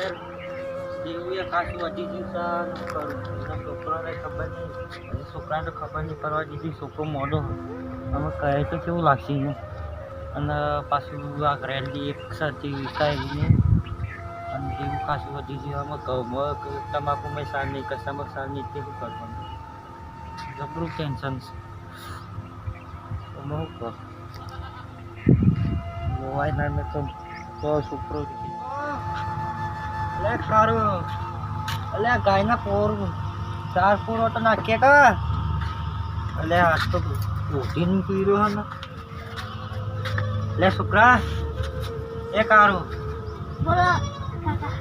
ઘેર જેવું કાચું ગયું છે કરું એના છોકરાને ખબર નહીં. છોકરાને ખબર નહીં પડવા દીધી છોકરો મોડો અમે કહે તો કેવું લાગશે એને? અને પાછું આ ઘરેલી એક સાથે વિસાઈને અને જેવું કાચું વધી ગયું. અમે ઘઉંમાં તમાકુ મેં સાર નહીં કશામાં સાર નહીં તે બી કરવાનું? જબરું ટેન્શન છે. મોબાઈલ હું કહું? મોવાય ના મેં તો તો છોકરો અલે કારો અલે ગાયના પોર. ચાર પોરો તો નાખીએ કા? અલે આજ તો પ્રોટીન પીરો રહ્યો ને. લે છોકરા એ કારું. બોલો કાકા.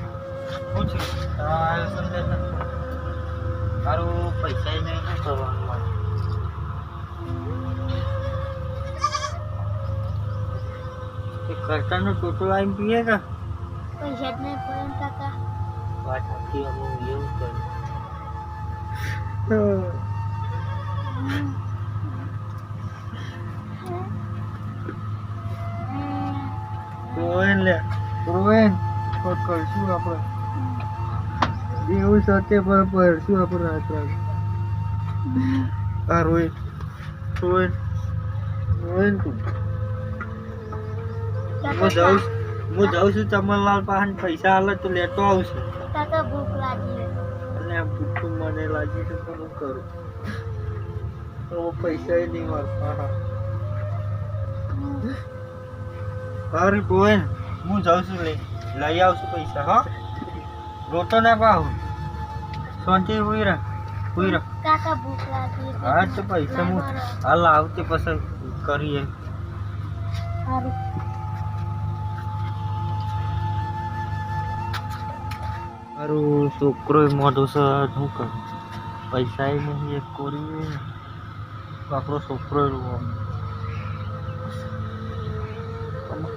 શું છે? આ સંદેશ તારું પૈસા નહીં શું કરવાનું મારે એ કરતાનો ટોટો આવીને પીએ કે? પૈસા જ નહીં પડે ને કાકા. વાત સાચી અમે એવું કર્યું રોવેન લે રોવેન તો કરશું આપણે એવું સાથે પર પડશું આપણે રાત રાત આ તું. હું જાઉં છું- હું જાઉં છું ચમનલાલ પાસે પૈસા હાલે તો લેતો આવશે કાકા ભૂખ લાગી અને ભૂખું મને લાગી છે તો હું કરું. તો પૈસા નહીં મળતા હા અરે બોન હું જાઉં છું લઈ લઈ આવશું પૈસા હા. રોતો ના પાહુ શાંતિ હુઈ રહ હુઈ રહ કાકા ભૂખ લાગી હા તો પૈસા હું હાલ આવતી પસંદ કરીએ. સારું. મારું છોકરો મોઢું છે શું કરું? પૈસા નહીં, એક કોરી આપણો છોકરો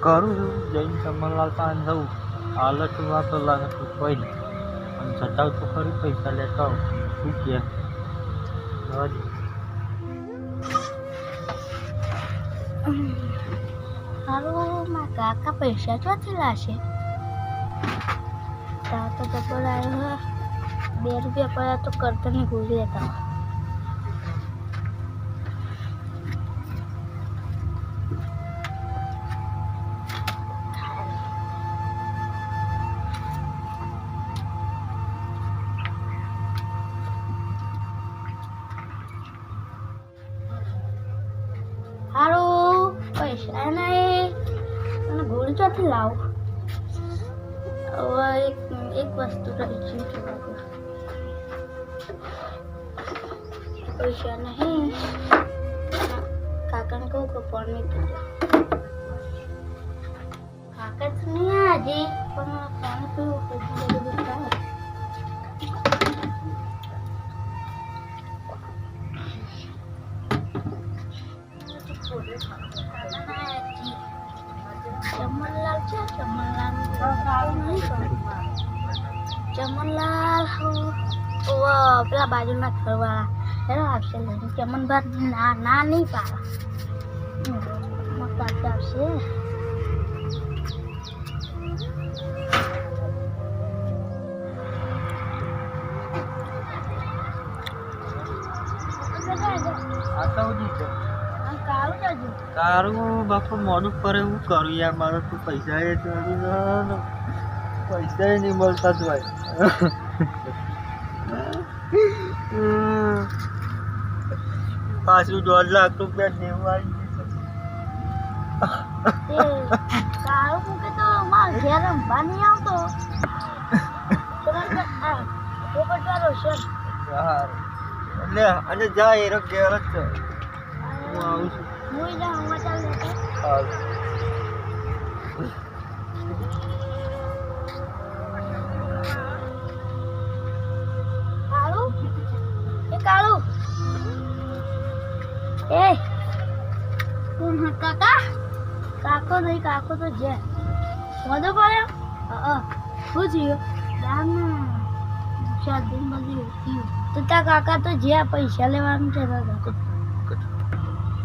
કરું છું, જઈને ચમનલાલ પાસે જવું હાલત વાતો લાગે તો કોઈ નહીં. પણ જતા તો ખરી પૈસા લેતા આવું. શું જવા દે. મારા કાકા પૈસા ચોથી લાશે તો ડબલ આવ્યો બે રૂપિયા પડ્યા તો કરતા નહીં ભૂલી લેતા હારું, પૈસા નહીં અને ગોળી ચોથી લાવ? હવે એક એક વસ્તુ રહી છે પૈસા નહીં કાકાને કહું કે પાણી પીજો કાકા તો નહીં આજે પણ પાણી પીવું કે બધું બધું ખાવ ચમનલાલ છે ચમનલાલ ચમનલાલ પેલા બાજુના ઘરવાળા. આવશે લઈને ચમનભાઈ ના ના, નહીં પાડે. મસ્ત આવશે આ તો સુધી છે. કાળું તારું બાપુ મોડું પર એવું કરું યાર, મારે તું પૈસા પૈસા નહીં મળતા જ ભાઈ પાછું દોઢ લાખ રૂપિયા દેવું અને જા એ ઘેર જ હું આવું છું. હું કાકો તો જે. મોદો પડ્યો શું થયું? તો ત્યાં કાકા તો જ્યાં પૈસા લેવાનું છે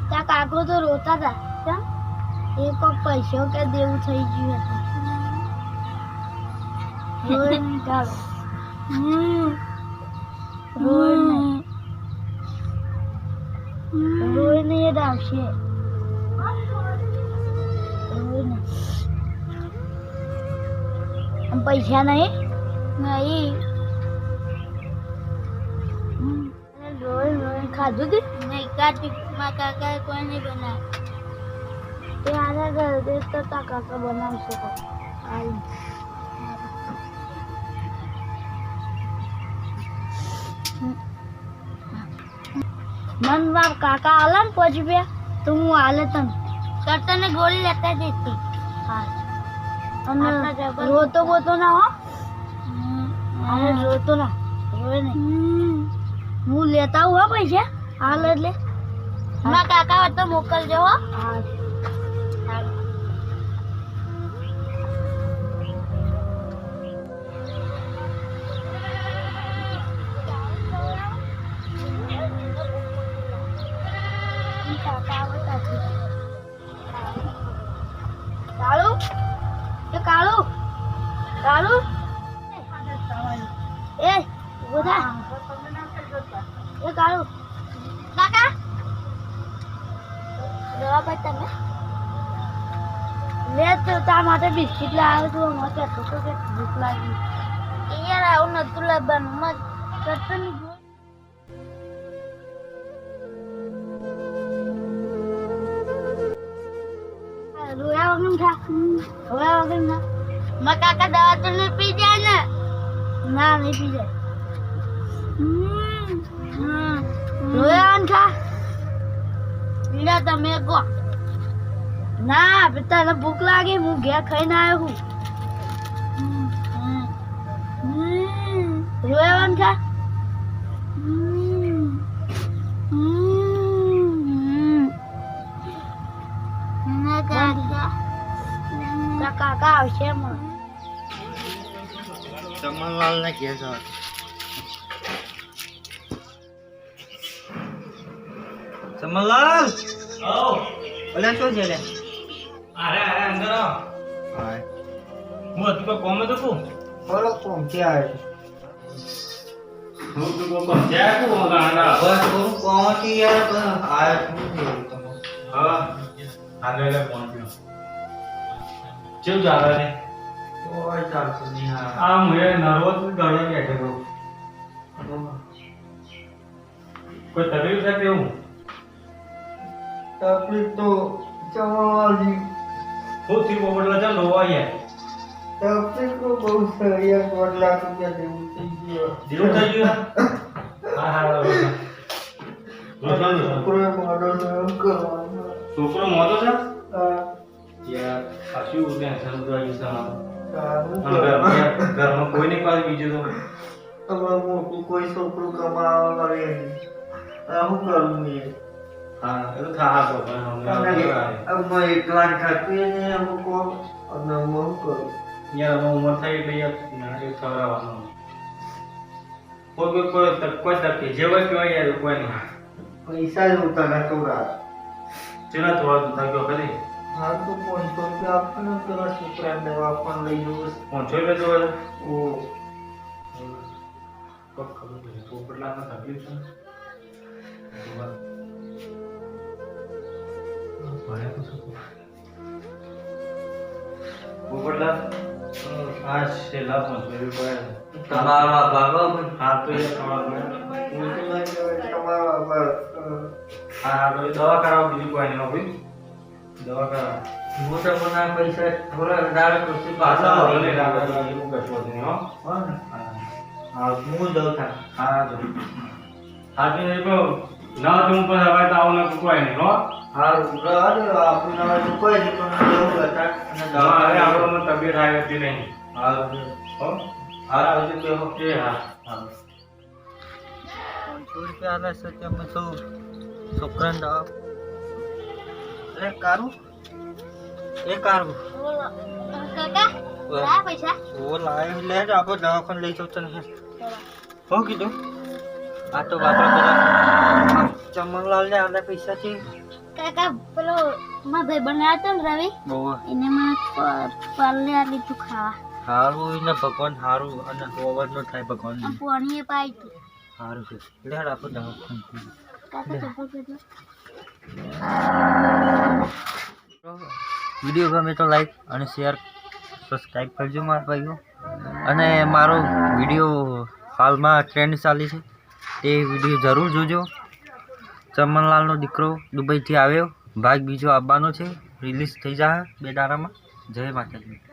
ત્યાં કાકો તો રોતા હતા કેમ? એ કોઈ પૈસો કે દેવું થઈ ગયું હતું. રોય નહીં ચાલો રોય નહીં. રોય એ આવશે પૈસા નહીં? નહીં. રોય રોય. ખાધું તું? નહીં મારા કાકા કોઈ નહીં બનાવે. તે આના ઘરે તે તો કાકા બનાવશે મનમાં કાકા આલે ને રૂપિયા તો હું આલે લેતા જતી હા. અને રોતો બોતો ના હો. અરે રોતો ના. રોય નહીં. હું લેતા હું હો પૈસા? હાલ એટલે મારા કાકા વાત તો મોકલજો હો. હા. કાળુ એ કાળુ. કાળુ? એ ઊભો એ કાળુ. કાકા? પર તમે. લે તો તા માટે બિસ્કિટ લાવ્યો તો મને કે ભૂખ લાગી. યાર આવું નતું લાવવાનું. મત કરતો નહીં વગર ખા રોયા વગર ના મારા કાકા દવા તો નહીં પી જાય ને? ના નહીં પી જાય. રોયા વગર ખા. લે તમે કો. ના તને ભૂખ લાગી હું ઘેર ખાઈને આવ્યો હું રોયા વગર ખા. કાકા કાકા આવશે ચમનલાલ ને કે છો ચમનલાલ ઓલે શું છે લે? અરે અરે અંદર આવ. હા હું તો કોમે તો કો બોલો કોમ કે આવે હું તો કોમ? કે કુ ગાના બસ હું કોમ યાર આ હા. હાલે લે ફોન કેવું ચાલે રે કોઈ ચાલતું નહીં આ હું નર્વસ ગળે બેઠો કોઈ તકલીફ છે કેવું તકલીફ તો ચમનલાલજી હું થી પોપટલા ચાલ તકલીફ તો બહુ છે. યાર જેવું થઈ ગયું. થઈ ગયું? હા હા એમ કરવાનું. છોકરો મોટો છે? આ ટેન્શન ઉતરી સારું અને ઘરમાં કોઈ નહીં પાસે બીજું તો. મોટું કોઈ છોકરું કમાવા નહીં. કરું હા એ તો થા તો પણ હમણાં અને આવે. અમે એકલા જ ને અમુક અને અમે શું કરું. યાર હવે ઉંમર થઈ એટલે યાર એ ખવડાવવાનું. કોઈ કોઈ કોઈ તક- કોઈ તકલીફ જે હોય કહેવાય યાર કોઈ નહીં. પૈસા જ ઉતા ના તોડા ચેના થોડા ગયો કદી હા તો પાંચસો રૂપિયા આપવાને પેલા છોકરાને દવા પણ લઈ જવું પહોંચો એટલે જોવા ઓ. કોક ખબર પડી પોપટલાલને તકલીફ છે. તો? પોપટલાલ આ છેલ્લા પાંચસો રૂપિયા તમારા બાબા પણ હા તો એ તમારા તમારા હા હા તો દવા કરાવો બીજું કોઈ નહીં હો ભાઈ દવા કરાવો મોટા મોટા પૈસા થોડા વધારે પછી પાછા પાછા લઈ લઈ લેવા લેવા. એવું કશું નહીં હો. હા ને? હા હા હું દઉં થાય હા જો હાથી નહીં કહો ના તો હું પણ હવે તો ના કોઈ નહીં હો. હા રહેવા દો આપણને હવે નહીં પણ જવું હતા અને દવા હવે આપણને તબિયત આવી હતી નહીં. હા. હો હા આવજો એ હા. હા રૂપિયા આલે છે તમે શું છોકરાને દવા અરે કારું. એ કારું. કાકા લાયા પૈસા? ઓ લાય. લે જ આપણે દવાખાને લઈ જાવ તને. હો કીધું? આ તો બાપરા બધા ચમનલાલ ને આલે પૈસા છે કાકા પેલો મા ભાઈ બનાવ્યો હતો ને રવિ એને મને પ- પલ્લે આ લીધું ખાવા. હારું એને ભગવાન હારું અને ઓવર નો થાય ભગવાન પાણીએ પાઈ તું. સારું છે. એટલે આપો દવાખાને. કાકા ચપ્પલ પહેરજો વીડિયો ગમે તો લાઈક અને શેર સબસ્ક્રાઈબ કરજો મારા ભાઈઓ. અને મારો વીડિયો હાલમાં ટ્રેન્ડ ચાલી છે, તે વીડિયો જરૂર જોજો. ચમનલાલનો દીકરો દુબઈથી આવ્યો. ભાગ બીજો આવવાનો છે. રિલીઝ થઈ જાય બે દાડામાં. જય માતાજી.